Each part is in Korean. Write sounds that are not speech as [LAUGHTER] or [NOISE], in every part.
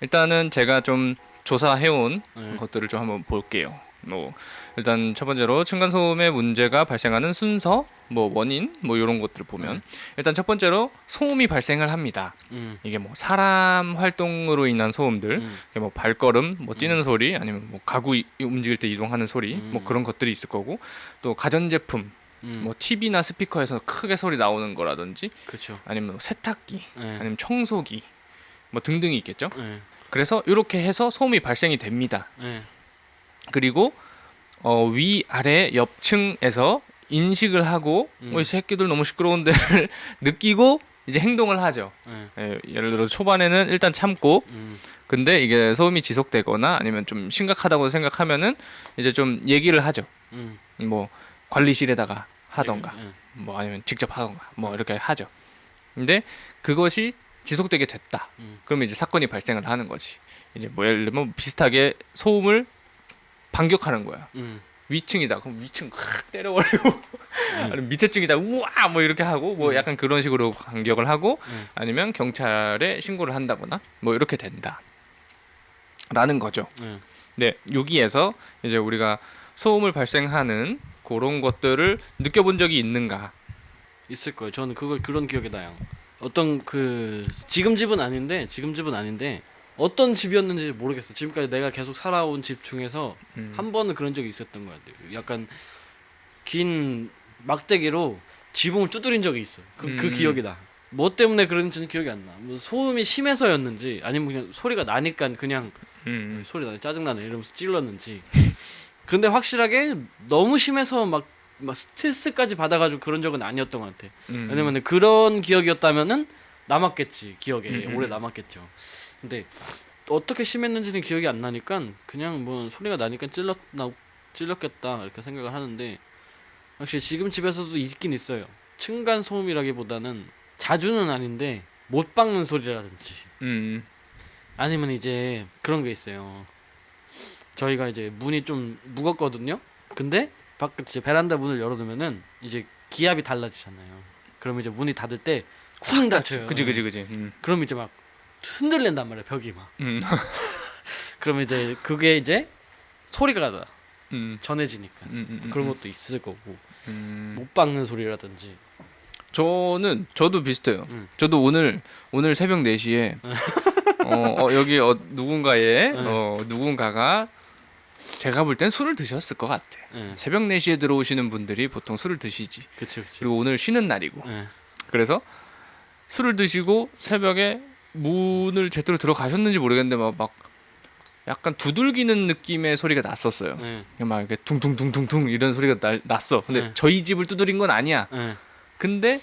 일단은 제가 좀 조사해온 네. 것들을 좀 한번 볼게요. 뭐 일단 첫 번째로 층간 소음의 문제가 발생하는 순서, 뭐 원인, 뭐 이런 것들을 보면 네. 일단 첫 번째로 소음이 발생을 합니다. 음. 이게 뭐 사람 활동으로 인한 소음들, 음. 이게 뭐 발걸음, 뭐 뛰는 소리, 아니면 뭐 가구 이- 움직일 때 이동하는 소리, 음. 뭐 그런 것들이 있을 거고 또 가전 제품, 음. 뭐 TV나 스피커에서 크게 소리 나오는 거라든지 그렇죠. 아니면 뭐 세탁기, 네. 아니면 청소기, 뭐 등등이 있겠죠. 네. 그래서 이렇게 해서 소음이 발생이 됩니다. 네. 그리고 어, 위 아래 옆층에서 인식을 하고 음. 어, 이 새끼들 너무 시끄러운데를 [LAUGHS] 느끼고 이제 행동을 하죠. 네. 예, 예를 들어 초반에는 일단 참고 음. 근데 이게 소음이 지속되거나 아니면 좀 심각하다고 생각하면은 이제 좀 얘기를 하죠. 음. 뭐 관리실에다가 하던가 네. 뭐 아니면 직접 하던가 뭐 이렇게 하죠. 근데 그것이 지속되게 됐다. 음. 그러면 이제 사건이 발생을 하는 거지. 이제 뭐 예를 들면 비슷하게 소음을 반격하는 거야. 음. 위층이다. 그럼 위층 확 때려버리고 [LAUGHS] 아니면 밑에 층이다. 우와 뭐 이렇게 하고 뭐 음. 약간 그런 식으로 반격을 하고 음. 아니면 경찰에 신고를 한다거나 뭐 이렇게 된다. 라는 거죠. 네. 네, 여기에서 이제 우리가 소음을 발생하는 그런 것들을 느껴본 적이 있는가? 있을 거예요. 저는 그걸 그런 기억이 나요. 어떤 그 지금 집은 아닌데 지금 집은 아닌데 어떤 집이었는지 모르겠어. 지금까지 내가 계속 살아온 집 중에서 음. 한 번은 그런 적이 있었던 것 같아요. 약간 긴 막대기로 지붕을 두드린 적이 있어. 그, 그 음. 기억이 나. 뭐 때문에 그런지는 기억이 안 나. 뭐 소음이 심해서였는지 아니면 그냥 소리가 나니까 그냥 음. 소리 나네 짜증 나네 이러면서 찔렀는지. 근데 확실하게 너무 심해서 막, 막 스트레스까지 받아가지고 그런 적은 아니었던 것 같아. 음. 왜냐면 그런 기억이었다면은 남았겠지 기억에 음, 음, 오래 음. 남았겠죠. 근데 어떻게 심했는지는 기억이 안 나니까 그냥 뭐 소리가 나니까 찔렀 나 찔렸겠다 이렇게 생각을 하는데 확실히 지금 집에서도 있긴 있어요. 층간 소음이라기보다는 자주는 아닌데 못 박는 소리라든지 음. 아니면 이제 그런 게 있어요. 저희가 이제 문이 좀 무겁거든요. 근데 밖 이제 베란다 문을 열어두면은 이제 기압이 달라지잖아요. 그러면 이제 문이 닫을 때 쿵 닫혀요. 그지 그지 그지. 음. 그럼 이제 막 흔들린단 말이야 벽이 막. 음. [LAUGHS] 그러면 이제 그게 이제 소리가 나 음. 전해지니까 음, 음, 음, 그런 것도 있을 거고 음. 못 박는 소리라든지. 저는 저도 비슷해요. 음. 저도 오늘 오늘 새벽 4시에 어, 어, 여기 어, 누군가의 네. 어, 누군가가 제가 볼 땐 술을 드셨을 것 같아. 예, 새벽 4시에 들어오시는 분들이 보통 술을 드시지. 그치 그치. 그리고 오늘 쉬는 날이고. 예, 그래서 술을 드시고 새벽에 문을 제대로 들어가셨는지 모르겠는데 막, 막 약간 두들기는 느낌의 소리가 났었어요. 예, 막 이렇게 둥둥둥둥둥 이런 소리가 날, 났어. 근데 네. 저희 집을 두드린 건 아니야. 예. 근데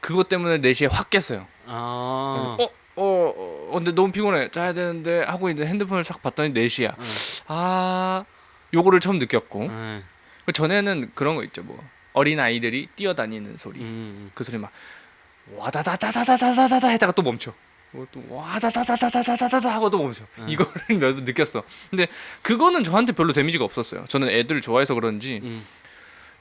그것 때문에 4시에 확 깼어요. 아. 어, 어, 어, 근데 너무 피곤해. 자야 되는데 하고 이제 핸드폰을 싹 봤더니 4시야. 아, 요거를 처음 느꼈고. 예. 그 전에는 그런 거 있죠. 뭐 어린 아이들이 뛰어다니는 소리. 음, 그 소리 막 와다다다다다다다다 했다가 또 멈춰. 또 와다다다다다다다다 하고 또 멈춰. 음. 이거를 [LAUGHS] 몇 번 느꼈어. 근데 그거는 저한테 별로 데미지가 없었어요. 저는 애들을 좋아해서 그런지 음.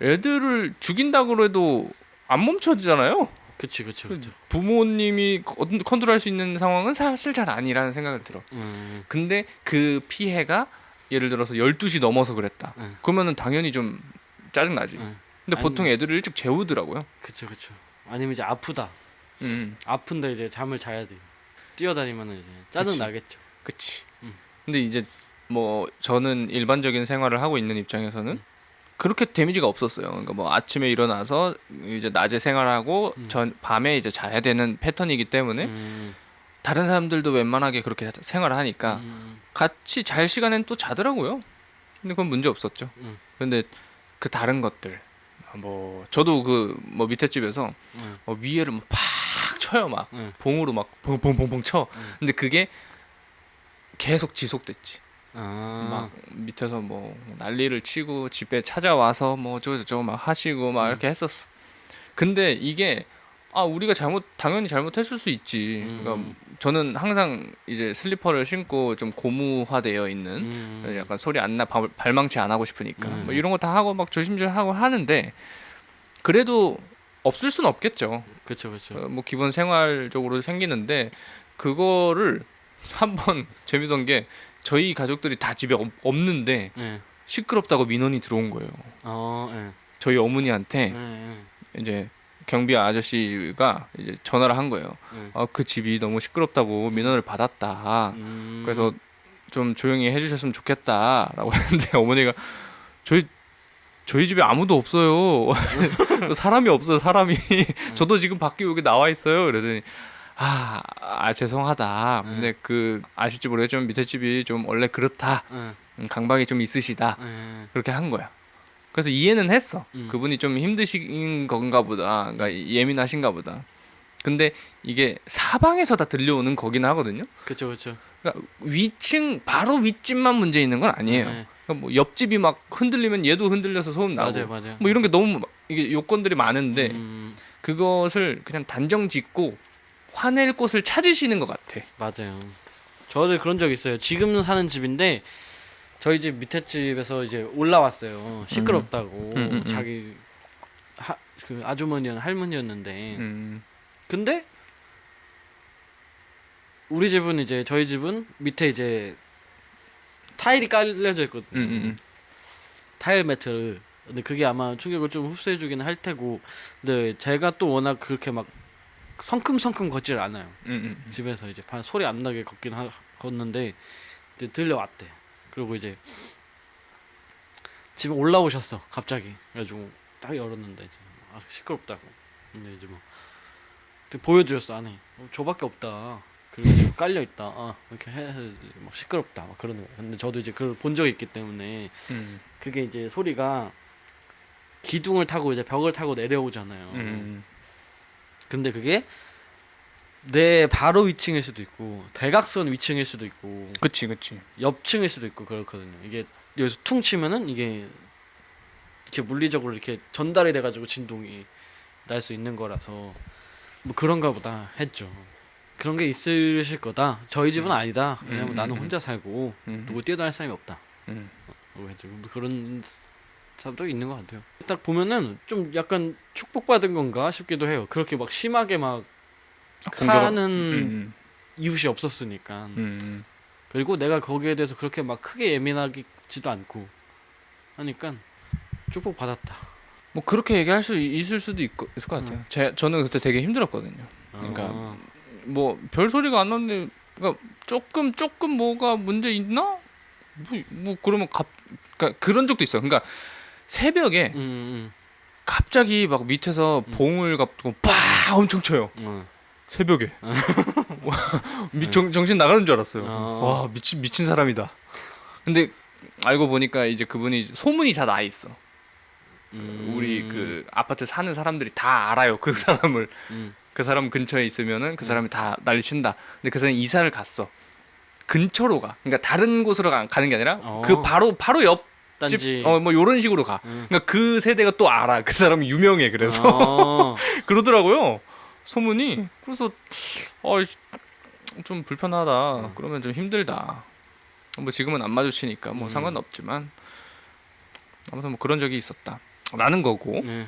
애들을 죽인다고 해도 안 멈춰지잖아요. 그치 그치 그치. 부모님이 컨- 컨트롤할 수 있는 상황은 사실 잘 아니라는 생각을 들어. 음. 근데 그 피해가 예를 들어서 12시 넘어서 그랬다. 음. 그러면은 당연히 좀 짜증 나지. 음. 근데 아니- 보통 애들을 일찍 재우더라고요. 그쵸 그쵸. 아니면 이제 아프다. 음. 아픈데 이제 잠을 자야 돼. 뛰어다니면은 이제 짜증 그치. 나겠죠. 그치. 음. 근데 이제 뭐 저는 일반적인 생활을 하고 있는 입장에서는 음. 그렇게 데미지가 없었어요. 그러니까 뭐 아침에 일어나서 이제 낮에 생활하고 음. 전 밤에 이제 자야 되는 패턴이기 때문에 음. 다른 사람들도 웬만하게 그렇게 생활을 하니까 음. 같이 잘 시간엔 또 자더라고요. 근데 그건 문제 없었죠. 음. 근데 그 다른 것들 뭐 저도 그 뭐 밑에 집에서 음. 뭐 위에를 막팍 쳐요 막 음. 봉으로 막 봉봉봉봉 쳐. 음. 근데 그게 계속 지속됐지. 아. 막 밑에서 뭐 난리를 치고 집에 찾아와서 뭐 저저저 막 하시고 막 음. 이렇게 했었어. 근데 이게 아 우리가 잘못 당연히 잘못했을 수 있지. 그러니까 음. 저는 항상 이제 슬리퍼를 신고 좀 고무화되어 있는 음. 약간 소리 안 나 발망치 안 하고 싶으니까 음. 뭐 이런 거 다 하고 막 조심조심 하고 하는데 그래도 없을 순 없겠죠. 그쵸. 어, 뭐 기본 생활적으로 생기는데 그거를 한번 [LAUGHS] 재밌던 게 저희 가족들이 다 집에 없, 없는데 예. 시끄럽다고 민원이 들어온 거예요. 어, 예. 저희 어머니한테 예, 예. 이제 경비 아저씨가 이제 전화를 한 거예요. 예. 아, 그 집이 너무 시끄럽다고 민원을 받았다. 음. 그래서 좀 조용히 해주셨으면 좋겠다라고 [LAUGHS] 했는데 어머니가 저희 저희 집에 아무도 없어요. [LAUGHS] 사람이 없어요. 사람이 저도 지금 밖에 여기 나와 있어요. 그러더니 아, 아 죄송하다. 근데 그 아실지 모르겠지만 밑에 집이 좀 원래 그렇다. 예. 음, 강박이 좀 있으시다. 예. 그렇게 한 거야. 그래서 이해는 했어. 음. 그분이 좀 힘드신 건가 보다. 그러니까 예민하신가 보다. 근데 이게 사방에서 다 들려오는 거긴 하거든요. 그렇죠, 그렇죠. 그러니까 위층 바로 윗집만 문제 있는 건 아니에요. 예. 그러니까 뭐 옆집이 막 흔들리면 얘도 흔들려서 소음 나고 맞아요, 맞아요. 뭐 이런 게 너무 막 이게 요건들이 많은데 음, 그것을 그냥 단정 짓고 화낼 곳을 찾으시는 것 같아. 맞아요. 저도 그런 적 있어요. 지금 사는 집인데 저희 집 밑에 집에서 이제 올라왔어요. 시끄럽다고 음, 음, 음. 자기 하, 그 아주머니는 할머니였는데 음, 근데 우리 집은 이제 저희 집은 밑에 이제 타일이 깔려져 있거든요. 음, 음, 음. 타일 매트를 근데 그게 아마 충격을 좀 흡수해주기는 할 테고 근데 제가 또 워낙 그렇게 막 성큼성큼 걷질 않아요. 음, 음. 집에서 이제 바- 소리 안 나게 걷긴 하, 걷는데 이제 들려왔대. 그리고 이제 집에 올라오셨어 갑자기. 그래가지고 딱 열었는데 이제 아 시끄럽다고. 근데 이제 뭐 보여드렸어 안에. 어, 저밖에 없다. 그리고 이제 깔려 있다. 아 이렇게 해, 해- 막 시끄럽다. 막 그러는 거야. 근데 저도 이제 그걸 본 적이 있기 때문에 음, 그게 이제 소리가 기둥을 타고 이제 벽을 타고 내려오잖아요. 음, 근데 그게 내 바로 위층일 수도 있고 대각선 위층일 수도 있고 그치, 그치. 옆층일 수도 있고 그렇거든요. 이게 여기서 퉁 치면은 이게 이렇게 물리적으로 이렇게 전달이 돼가지고 진동이 날 수 있는 거라서 뭐 그런가 보다 했죠. 그런 게 있으실 거다. 저희 집은 아니다. 왜냐면 음, 나는 음, 혼자 살고 음, 누구 뛰어다닐 사람이 없다. 음. 뭐뭐 그런 사람도 있는 것 같아요. 딱 보면은 좀 약간 축복받은 건가 싶기도 해요. 그렇게 막 심하게 막 공격- 하는 음, 이웃이 없었으니까. 음, 음. 그리고 내가 거기에 대해서 그렇게 막 크게 예민하지도 않고 하니까 축복 받았다. 뭐 그렇게 얘기할 수 있을 수도 있, 있을 것 같아요. 제 저는 그때 되게 힘들었거든요. 그러니까 어, 뭐별 소리가 안 나는데 그러니까 조금 조금 뭐가 문제 있나? 뭐, 뭐 그러면 갑 그러니까 그런 적도 있어요. 그러니까 새벽에 음, 음, 갑자기 막 밑에서 봉을 갖고 빡 엄청 쳐요. 음. 어. 새벽에 [LAUGHS] 미, 정, 정신 나가는 줄 알았어요. 어. 와 미친 미친 사람이다. 근데 알고 보니까 이제 그분이 소문이 다 나 있어. 음, 우리 그 아파트 사는 사람들이 다 알아요. 그 [LAUGHS] 사람을 음, 그 사람 근처에 있으면은 그 사람이 다 난리 친다. 근데 그 사람이 이사를 갔어. 근처로 가. 그러니까 다른 곳으로 가, 가는 게 아니라 어. 그 바로 바로 옆집 딴지. 어뭐 요런 식으로 가. 음. 그러니까 그 세대가 또 알아. 그 사람이 유명해. 그래서 어, [LAUGHS] 그러더라고요. 소문이. 그래서 어좀 불편하다. 음. 그러면 좀 힘들다. 뭐 지금은 안 마주치니까 뭐 음. 상관없지만 아무튼 뭐 그런 적이 있었다. 라는 거고. 네.